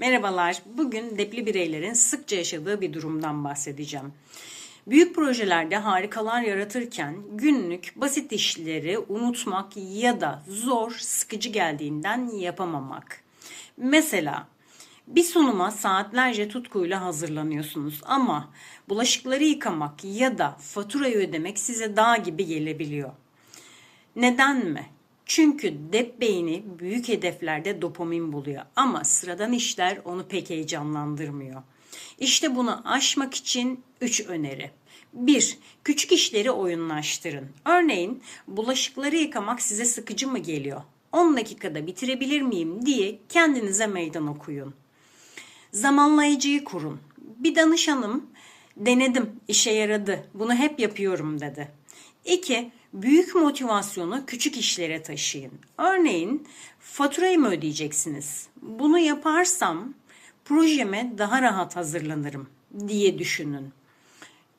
Merhabalar. Bugün depli bireylerin sıkça yaşadığı bir durumdan bahsedeceğim. Büyük projelerde harikalar yaratırken günlük basit işleri unutmak ya da zor, sıkıcı geldiğinden yapamamak. Mesela bir sunuma saatlerce tutkuyla hazırlanıyorsunuz ama bulaşıkları yıkamak ya da faturayı ödemek size dağ gibi gelebiliyor. Neden mi? Çünkü dep beyni büyük hedeflerde dopamin buluyor ama sıradan işler onu pek heyecanlandırmıyor. İşte bunu aşmak için 3 öneri. 1. Küçük işleri oyunlaştırın. Örneğin bulaşıkları yıkamak size sıkıcı mı geliyor? 10 dakikada bitirebilir miyim diye kendinize meydan okuyun. Zamanlayıcıyı kurun. Bir danışanım denedim, işe yaradı, bunu hep yapıyorum dedi. 2. Büyük motivasyonu küçük işlere taşıyın. Örneğin faturayı mı ödeyeceksiniz? Bunu yaparsam projeme daha rahat hazırlanırım diye düşünün.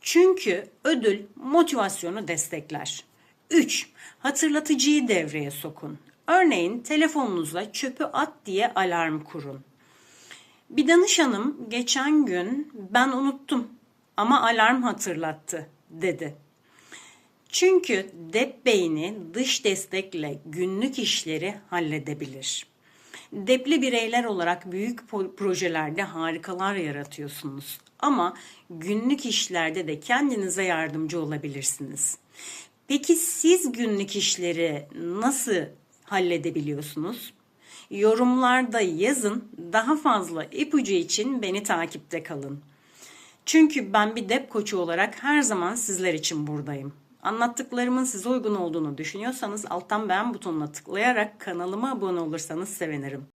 Çünkü ödül motivasyonu destekler. 3. Hatırlatıcıyı devreye sokun. Örneğin telefonunuza çöpü at diye alarm kurun. Bir danışanım geçen gün ben unuttum ama alarm hatırlattı dedi. Çünkü dep beyni dış destekle günlük işleri halledebilir. Depli bireyler olarak büyük projelerde harikalar yaratıyorsunuz. Ama günlük işlerde de kendinize yardımcı olabilirsiniz. Peki siz günlük işleri nasıl halledebiliyorsunuz? Yorumlarda yazın. Daha fazla ipucu için beni takipte kalın. Çünkü ben bir dep koçu olarak her zaman sizler için buradayım. Anlattıklarımın size uygun olduğunu düşünüyorsanız alttan beğen butonuna tıklayarak kanalıma abone olursanız sevinirim.